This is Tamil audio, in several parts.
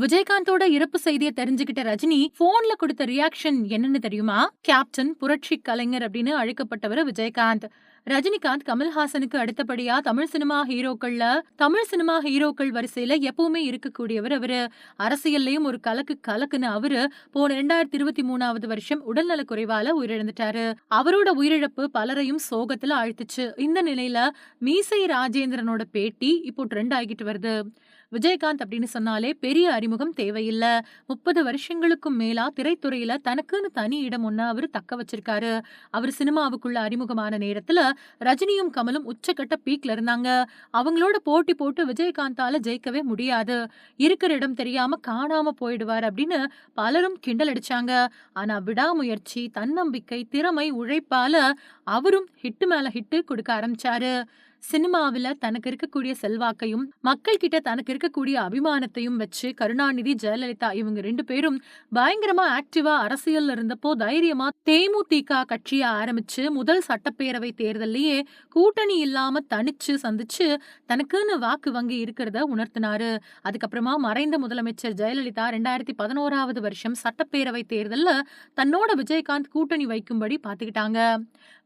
விஜயகாந்தோட இறப்பு செய்தியை தெரிஞ்சுக்கிட்ட ரஜினி போன்ல கொடுத்த ரியாக்ஷன் என்னன்னு தெரியுமா? கேப்டன் புரட்சி கலைஞர் அப்படின்னு அழைக்கப்பட்டவர் விஜயகாந்த். ரஜினிகாந்த் கமல்ஹாசனுக்கு அடுத்தபடியா தமிழ் சினிமா ஹீரோக்கள்ல தமிழ் சினிமா ஹீரோக்கள் வரிசையில எப்பவுமே இருக்கக்கூடியவர் அவரு. அரசியல்லையும் ஒரு கலக்கு கலக்குன்னு அவரு போன இரண்டாயிரத்தி இருபத்தி மூணாவது வருஷம் உடல்நல குறைவால உயிரிழந்துட்டாரு. அவரோட உயிரிழப்பு பலரையும் சோகத்துல ஆழ்த்துச்சு. இந்த நிலையில மீசை ராஜேந்திரனோட பேட்டி இப்போ ட்ரெண்ட் ஆகிட்டு வருது. விஜயகாந்த் அப்படின்னு சொன்னாலே பெரிய அறிமுகம் தேவையில்லை. முப்பது வருஷங்களுக்கும் மேலா திரைத்துறையில தனக்குன்னு தனி இடம் ஒண்ணு அவர் தக்க வச்சிருக்காரு. அவர் சினிமாவுக்குள்ள அறிமுகமான நேரத்துல ரஜினியும் கமலும் உச்சக்கட்ட பீக்ல இருந்தாங்க. அவங்களோட போட்டி போட்டு விஜயகாந்தால ஜெயிக்கவே முடியாது. இருக்கிற இடம் தெரியாம காணாம போயிடுவார் அப்படின்னு பலரும் கிண்டல் அடிச்சாங்க. ஆனா விடாமுயற்சி தன்னம்பிக்கை திறமை உழைப்பால அவரும் ஹிட்டு மேல ஹிட்டு கொடுக்க ஆரம்பிச்சாரு. சினிமாவில் தனக்கு இருக்கக்கூடிய செல்வாக்கையும் மக்கள் கிட்ட தனக்கு இருக்கக்கூடிய அபிமானத்தையும் வச்சு கருணாநிதி ஜெயலலிதா இவங்க ரெண்டு பேரும் பயங்கரமா ஆக்டிவா அரசியல் இருந்தப்போ தைரியமா தேமுதிக கட்சியை ஆரம்பிச்சு முதல் சட்டப்பேரவை தேர்தலையே கூட்டணி இல்லாம தனிச்சு சந்திச்சு தனக்குன்னு வாக்கு வங்கி இருக்கிறத உணர்த்தினாரு. அதுக்கப்புறமா மறைந்த முதலமைச்சர் ஜெயலலிதா ரெண்டாயிரத்தி பதினோராவது வருஷம் சட்டப்பேரவை தேர்தலில் தன்னோட விஜயகாந்த் கூட்டணி வைக்கும்படி பாத்துக்கிட்டாங்க.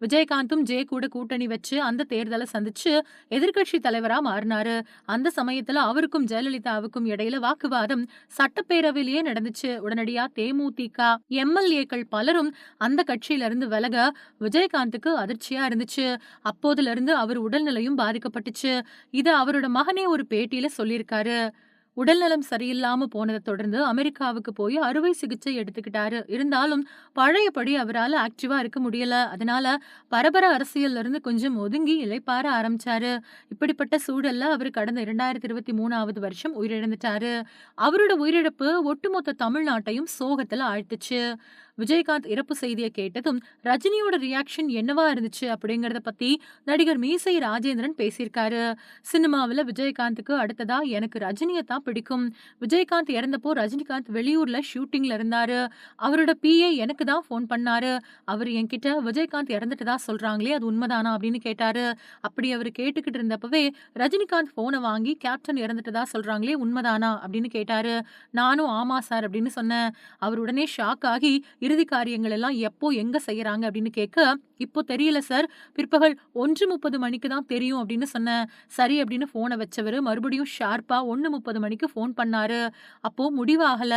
விஜயகாந்தும் ஜெய கூட கூட்டணி வச்சு அந்த தேர்தலை சந்திச்சு எதிர்கட்சி தலைவரா மாறினாரு. அந்த சமயத்துல அவருக்கும் ஜெயலலிதாவுக்கும் இடையில வாக்குவாதம் சட்டப்பேரவையிலேயே நடந்துச்சு. உடனடியா தேமுதிக எம்எல்ஏக்கள் பலரும் அந்த கட்சியில இருந்து விலக விஜயகாந்துக்கு அதிர்ச்சியா இருந்துச்சு. அப்போதுல இருந்து அவர் உடல்நிலையும் பாதிக்கப்பட்டுச்சு. இது அவரோட மகனே ஒரு பேட்டியில சொல்லியிருக்காரு. உடல்நலம் சரியில்லாம போனதை தொடர்ந்து அமெரிக்காவுக்கு போய் அறுவை சிகிச்சை எடுத்துக்கிட்டாரு. இருந்தாலும் பழையபடி அவரால் ஆக்டிவா இருக்க முடியல. அதனால பரபர அரசியல்ல இருந்து கொஞ்சம் ஒதுங்கி இழைப்பார ஆரம்பிச்சாரு. இப்படிப்பட்ட சூழல்ல அவர் கடந்த இரண்டாயிரத்தி இருபத்தி மூணாவது வருஷம் உயிரிழந்துட்டாரு. அவரோட உயிரிழப்பு ஒட்டுமொத்த தமிழ்நாட்டையும் சோகத்துல ஆழ்த்துச்சு. விஜயகாந்த் இறப்பு செய்தியை கேட்டதும் ரஜினியோட ரியாக்ஷன் என்னவா இருந்துச்சு அப்படிங்கறத பத்தி நடிகர் மீசை ராஜேந்திரன் பேசியிருக்காரு. சினிமாவில் விஜயகாந்துக்கு அடுத்ததா எனக்கு ரஜினியை தான் பிடிக்கும். விஜயகாந்த் இறந்தப்போ ரஜினிகாந்த் வெளியூர்ல ஷூட்டிங்ல இருந்தாரு. அவரோட பிஏ எனக்கு தான் ஃபோன் பண்ணாரு. அவர் என்கிட்ட விஜயகாந்த் இறந்துட்டதா சொல்றாங்களே அது உண்மைதானா? அப்படின்னு கேட்டாரு. அப்படி அவர் கேட்டுக்கிட்டு இருந்தப்பவே ரஜினிகாந்த் போனை வாங்கி கேப்டன் இறந்துட்டதா சொல்றாங்களே உண்மைதானா? அப்படின்னு கேட்டாரு. நானும் ஆமா சார் அப்படின்னு சொன்னேன். அவர் உடனே ஷாக் ஆகி இறுதி காரியங்கள் எல்லாம் எப்போ எங்க செய்யறாங்க அப்படின்னு கேட்க இப்போ தெரியல சார். பிற்பகல் ஒன்று முப்பது மணிக்கு தான் தெரியும் அப்படின்னு சொன்னேன் சரி அப்படின்னு போனை வச்சவர். மறுபடியும் ஷார்ப்பா ஒன்று முப்பது மணிக்கு ஃபோன் பண்ணாரு. அப்போ முடிவாகல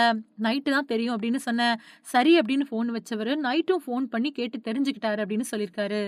நைட்டு தான் தெரியும் அப்படின்னு சொன்னேன் சரி அப்படின்னு ஃபோன் வச்சவர். நைட்டும் ஃபோன் பண்ணி கேட்டு தெரிஞ்சுக்கிட்டாரு அப்படின்னு சொல்லியிருக்காரு.